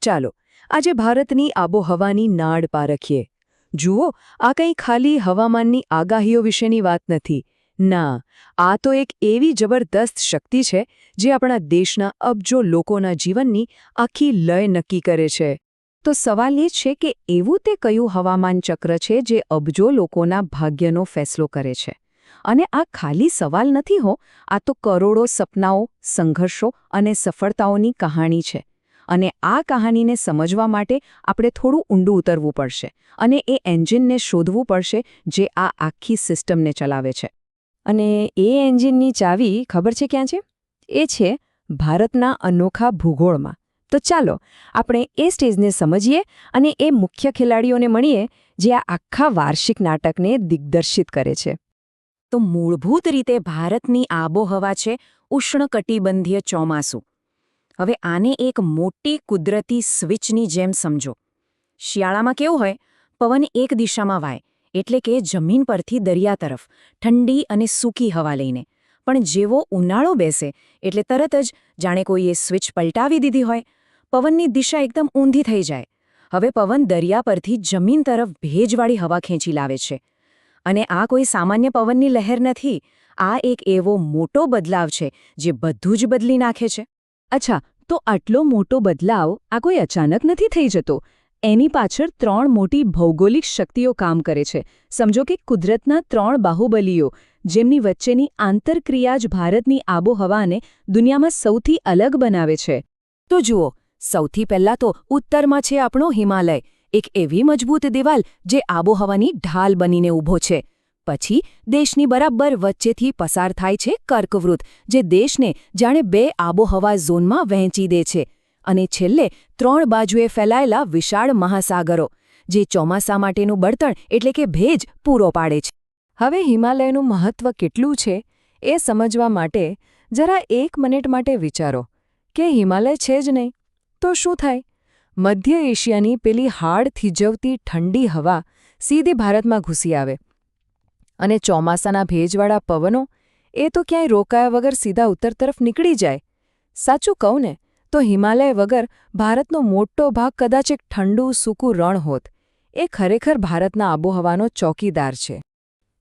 ચાલો, આજે ભારતની આબોહવાની નાડ પારખીએ જુઓ, આ કંઈ ખાલી હવામાનની આગાહીઓ વિશેની વાત નથી. ના, આ તો એક એવી જબરદસ્ત શક્તિ છે, જે આપણા દેશના અબજો લોકોના જીવનની આખી લય નક્કી કરે છે. તો સવાલ એ છે કે એવું તે કયું હવામાન ચક્ર છે જે અબજો લોકોના ભાગ્યનો ફેસલો કરે છે? અને આ ખાલી સવાલ નથી હો, આ તો કરોડો સપનાઓ, સંઘર્ષો અને સફળતાઓની કહાણી છે. અને આ કહાનીને સમજવા માટે આપણે થોડું ઊંડું ઉતરવું પડશે અને એ એન્જિનને શોધવું પડશે જે આ આખી સિસ્ટમને ચલાવે છે. અને એ એન્જિનની ચાવી ખબર છે ક્યાં છે? એ છે ભારતના અનોખા ભૂગોળમાં. તો ચાલો આપણે એ સ્ટેજને સમજીએ અને એ મુખ્ય ખેલાડીઓને મળીએ જે આ આખા વાર્ષિક નાટકને દિગ્દર્શિત કરે છે. તો મૂળભૂત રીતે ભારતની આબોહવા છે ઉષ્ણકટિબંધીય ચોમાસું. હવે આને એક મોટી કુદરતી સ્વિચની જેમ સમજો. શિયાળામાં કેવું હોય, પવન એક દિશામાં વાય, એટલે કે જમીન પરથી દરિયા તરફ, ઠંડી અને સૂકી હવા લઈને. પણ જેવો ઉનાળો બેસે, એટલે તરત જ જાણે કોઈએ સ્વિચ પલટાવી દીધી હોય, પવનની દિશા એકદમ ઊંધી થઈ જાય. હવે પવન દરિયા પરથી જમીન તરફ ભેજવાળી હવા ખેંચી લાવે છે. અને આ કોઈ સામાન્ય પવનની લહેર નથી, આ એક એવો મોટો બદલાવ છે, જે બધું જ બદલી નાખે છે. અચ્છા તો આટલો મોટો બદલાવ આ કોઈ અચાનક નથી થઈ જતો. એની પાછળ ત્રણ મોટી ભૌગોલિક શક્તિઓ કામ કરે છે. સમજો કે કુદરતના ત્રણ બાહુબલીઓ, જેમની વચ્ચેની આંતરક્રિયા જ ભારતની આબોહવાને દુનિયામાં સૌથી અલગ બનાવે છે. તો જુઓ, સૌથી પહેલાં તો ઉત્તરમાં છે આપણો હિમાલય, એક એવી મજબૂત દિવાલ જે આબોહવાની ઢાલ બનીને ઊભો છે. પછી દેશની બરાબર વચ્ચેથી પસાર થાય છે કર્કવૃત, જે દેશને જાણે બે આબોહવા ઝોનમાં વહેંચી દે છે. અને છેલ્લે ત્રણ બાજુએ ફેલાયેલા વિશાળ મહાસાગરો, જે ચોમાસા માટેનું બળતણ એટલે કે ભેજ પૂરો પાડે છે. હવે હિમાલયનું મહત્વ કેટલું છે એ સમજવા માટે જરા એક મિનિટ માટે વિચારો, કે હિમાલય છે જ નહીં, તો શું થાય? મધ્ય એશિયાની પેલી હાડ થીજવતી ઠંડી હવા સીધી ભારતમાં ઘૂસી આવે. અને ચોમાસાના ભેજવાળા પવનો એ તો ક્યાંય રોકાયા વગર સીધા ઉત્તર તરફ નીકળી જાય. સાચું કહું ને, તો હિમાલય વગર ભારતનો મોટો ભાગ કદાચ એક ઠંડુ, સૂકું રણ હોત. એ ખરેખર ભારતના આબોહવાનો ચોકીદાર છે.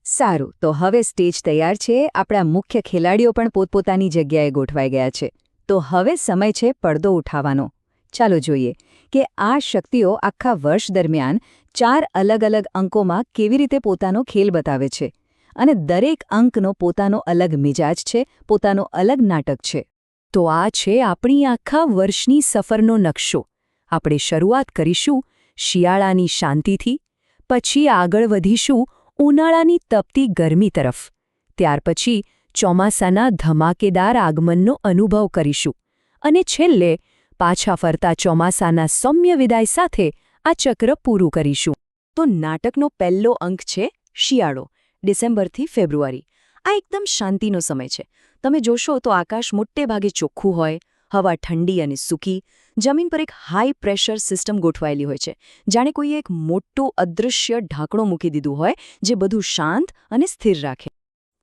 સારું, તો હવે સ્ટેજ તૈયાર છે. આપણા મુખ્ય ખેલાડીઓ પણ પોતપોતાની જગ્યાએ ગોઠવાઈ ગયા છે. તો હવે સમય છે પડદો ઉઠાવવાનો. ચાલો જોઈએ. કે આ શક્તિઓ આખા વર્ષ દરમિયાન ચાર અલગ અલગ અંકોમાં કેવી રીતે પોતાનો ખેલ બતાવે છે? અને દરેક અંકનો પોતાનો અલગ મિજાજ છે, પોતાનો અલગ નાટક છે. તો આ છે આપણી આખા વર્ષની સફરનો નકશો. આપણે શરૂઆત કરીશું શિયાળાની શાંતિથી, પછી આગળ વધીશું ઉનાળાની તપતી ગરમી તરફ. ત્યાર પછી ચોમાસાના ધમાકેદાર આગમનનો અનુભવ કરીશું. અને છેલ્લે પાછા ફરતા ચોમાસાના સૌમ્ય વિદાય સાથે આ ચક્ર પૂરું કરીશું. તો નાટકનો પહેલો અંક છે શિયાળો, ડિસેમ્બરથી ફેબ્રુઆરી. આ એકદમ શાંતિનો સમય છે. તમે જોશો તો આકાશ મોટે ભાગે ચોખ્ખું હોય, હવા ઠંડી અને સૂકી, જમીન પર એક હાઈ પ્રેશર સિસ્ટમ ગોઠવાયેલી હોય છે, જાણે કોઈએ એક મોટું અદૃશ્ય ઢાંકણું મૂકી દીધું હોય, જે બધું શાંત અને સ્થિર રાખે.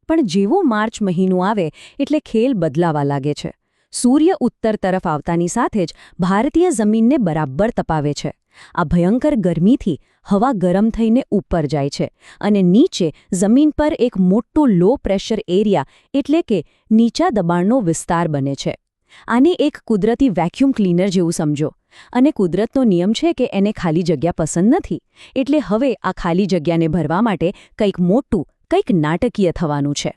પણ જેવો માર્ચ મહિનો આવે, એટલે ખેલ બદલાવા લાગે છે. સૂર્ય ઉત્તર તરફ આવતાની સાથે જ ભારતીય જમીનને બરાબર તપાવે છે. આ ભયંકર ગરમીથી હવા ગરમ થઈને ઉપર જાય છે અને નીચે જમીન પર એક મોટો લો પ્રેશર એરિયા એટલે કે નીચા દબાણનો વિસ્તાર બને છે. આને એક કુદરતી વેક્યુમ ક્લીનર જેવું સમજો. અને કુદરતનો નિયમ છે કે એને ખાલી જગ્યા પસંદ નથી, એટલે હવે આ ખાલી જગ્યાને ભરવા માટે કંઈક મોટું, કંઈક નાટકીય થવાનું છે.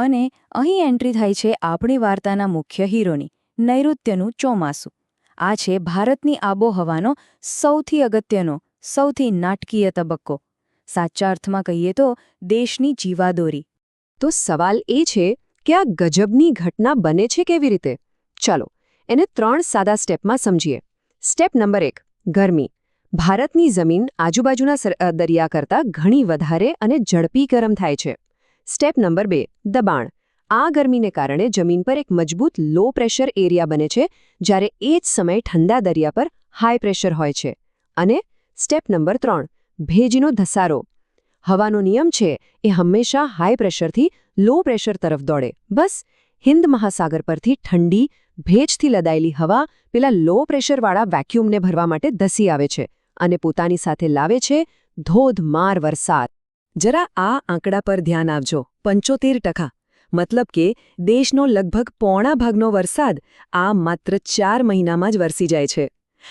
અને અહીં એન્ટ્રી થાય છે આપણી વાર્તાના મુખ્ય હીરોની, નૈઋત્યનું ચોમાસું. આ છે ભારતની આબોહવાનો સૌથી અગત્યનો, સૌથી નાટકીય તબક્કો. સાચા અર્થમાં કહીએ તો દેશની જીવાદોરી. તો સવાલ એ છે કે આ ગજબની ઘટના બને છે કેવી રીતે? ચાલો, એને ત્રણ સાદા સ્ટેપમાં સમજીએ. સ્ટેપ નંબર એક, ગરમી. ભારતની જમીન આજુબાજુના દરિયા કરતાં ઘણી વધારે અને ઝડપી ગરમ થાય છે. સ્ટેપ નંબર બે, દબાણ. આ ગરમીને કારણે જમીન પર એક મજબૂત લો પ્રેશર એરિયા બને છે, જ્યારે એ જ સમયે ઠંડા દરિયા પર હાઈ પ્રેશર હોય છે. અને સ્ટેપ નંબર ત્રણ, ભેજનો ધસારો. હવાનો નિયમ છે, એ હંમેશા હાઈ પ્રેશરથી લો પ્રેશર તરફ દોડે. બસ, હિન્દ મહાસાગર પરથી ઠંડી, ભેજથી લદાયેલી હવા પેલા લો પ્રેશરવાળા વેક્યુમને ભરવા માટે ધસી આવે છે અને પોતાની સાથે લાવે છે ધોધમાર વરસાદ. જરા આ આંકડા પર ધ્યાન આપજો. પંચોતેર ટકા. મતલબ કે દેશનો લગભગ પોણા ભાગનો વરસાદ આ માત્ર ચાર મહિનામાં જ વરસી જાય છે.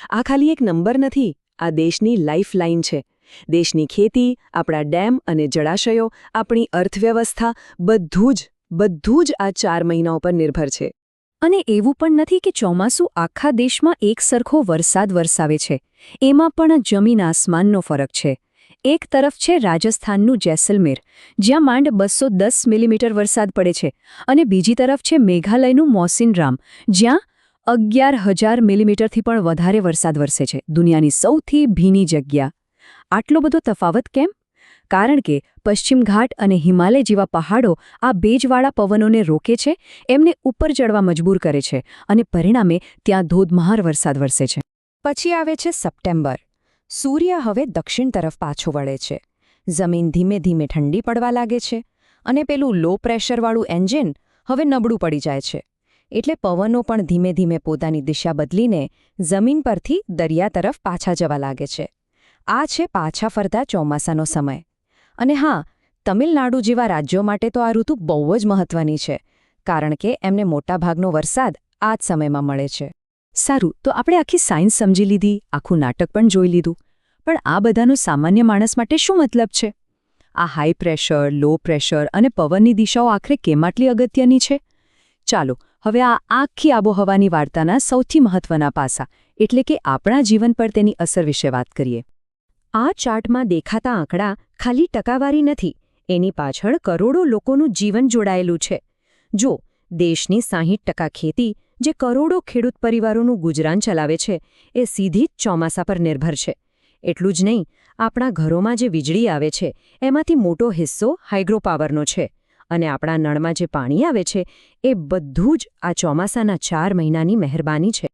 આ ખાલી એક નંબર નથી, આ દેશની લાઇફલાઇન છે. દેશની ખેતી, આપણા ડેમ અને જળાશયો, આપણી અર્થવ્યવસ્થા, બધું જ બધું જ આ ચાર મહિનાઓ પર નિર્ભર છે. અને એવું પણ નથી કે ચોમાસું આખા દેશમાં એક સરખો વરસાદ વરસાવે છે. એમાં પણ જમીન આસમાનનો ફરક છે. એક તરફ છે રાજસ્થાનનું જેસલમેર, જ્યાં માંડ બસો દસ મિલીમીટર વરસાદ પડે છે, અને બીજી તરફ છે મેઘાલયનું મોસિનરામ, જ્યાં અગિયાર હજાર મિલીમીટરથી પણ વધારે વરસાદ વરસે છે. દુનિયાની સૌથી ભીની જગ્યા. આટલો બધો તફાવત કેમ? કારણ કે પશ્ચિમ ઘાટ અને હિમાલય જેવા પહાડો આ ભેજવાળા પવનોને રોકે છે, એમને ઉપર ચડવા મજબૂર કરે છે અને પરિણામે ત્યાં ધોધમહાર વરસાદ વરસે છે. પછી આવે છે સપ્ટેમ્બર. સૂર્ય હવે દક્ષિણ તરફ પાછો વળે છે. જમીન ધીમે ધીમે ઠંડી પડવા લાગે છે અને પેલું લો પ્રેશરવાળું એન્જિન હવે નબળું પડી જાય છે. એટલે પવનો પણ ધીમે ધીમે પોતાની દિશા બદલીને જમીન પરથી દરિયા તરફ પાછા જવા લાગે છે. આ છે પાછા ફરતા ચોમાસાનો સમય. અને હા, તમિલનાડુ જેવા રાજ્યો માટે તો આ ઋતુ બહુ જ મહત્વની છે, કારણ કે એમને મોટાભાગનો વરસાદ આ જ સમયમાં મળે છે. સારું, તો આપણે આખી સાયન્સ સમજી લીધી, આખું નાટક પણ જોઈ લીધું. પણ આ બધાનો સામાન્ય માણસ માટે શું મતલબ છે? આ હાઈ પ્રેશર લો પ્રેશર અને પવનની દિશાઓ આખરે કેમ આટલી અગત્યની છે? ચાલો, હવે આ આખી આબોહવાની વાર્તાના સૌથી મહત્વના પાસા, એટલે કે આપણા જીવન પર તેની અસર વિશે વાત કરીએ. આ ચાર્ટમાં દેખાતા આંકડા ખાલી ટકાવારી નથી, એની પાછળ કરોડો લોકોનું જીવન જોડાયેલું છે. જો, દેશની સાહીઠ ટકા ખેતી જે કરોડો ખેડૂત પરિવારોનું ગુજરાન ચલાવે છે, એ સીધી જ ચોમાસા પર નિર્ભર છે. એટલું જ નહીં, આપણા ઘરોમાં જે વીજળી આવે છે, એમાંથી મોટો હિસ્સો હાઇડ્રોપાવરનો છે અને આપણા નળમાં જે પાણી આવે છે, એ બધું જ આ ચોમાસાના ચાર મહિનાની મહેરબાની છે.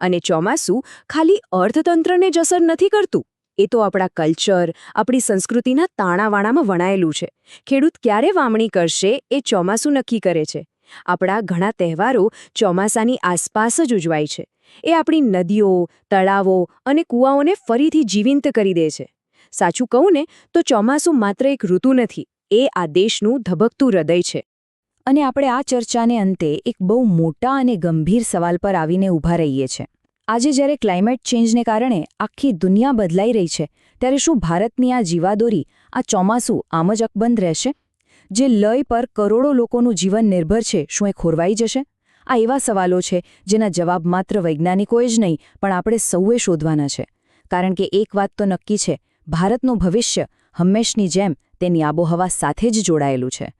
અને ચોમાસું ખાલી અર્થતંત્રને જ અસર નથી કરતું. એ તો આપણા કલ્ચર, આપણી સંસ્કૃતિના તાણાવાણામાં વણાયેલું છે. ખેડૂત ક્યારે વામણી કરશે, એ ચોમાસું નક્કી કરે છે. આપણા ઘણા તહેવારો ચોમાસાની આસપાસ જ ઉજવાય છે. એ આપણી નદીઓ, તળાવો અને કૂવાઓને ફરીથી જીવંત કરી દે છે. સાચું કહું ને, તો ચોમાસું માત્ર એક ઋતુ નથી, એ આ દેશનું ધબકતું હૃદય છે. અને આપણે આ ચર્ચાને અંતે એક બહુ મોટા અને ગંભીર સવાલ પર આવીને ઊભા રહીએ છીએ. આજે જ્યારે ક્લાઇમેટ ચેન્જને કારણે આખી દુનિયા બદલાઈ રહી છે, ત્યારે શું ભારતની આ જીવાદોરી, આ ચોમાસું આમ જ અકબંધ રહેશે? જે લય પર કરોડો લોકોનું જીવન નિર્ભર છે, શું એ ખોરવાઈ જશે? આ એવા સવાલો છે, જેના જવાબ માત્ર વૈજ્ઞાનિકોએ જ નહીં, પણ આપણે સૌએ શોધવાના છે. કારણ કે એક વાત તો નક્કી છે, ભારતનું ભવિષ્ય હંમેશની જેમ તેની આબોહવા સાથે જ જોડાયેલું છે.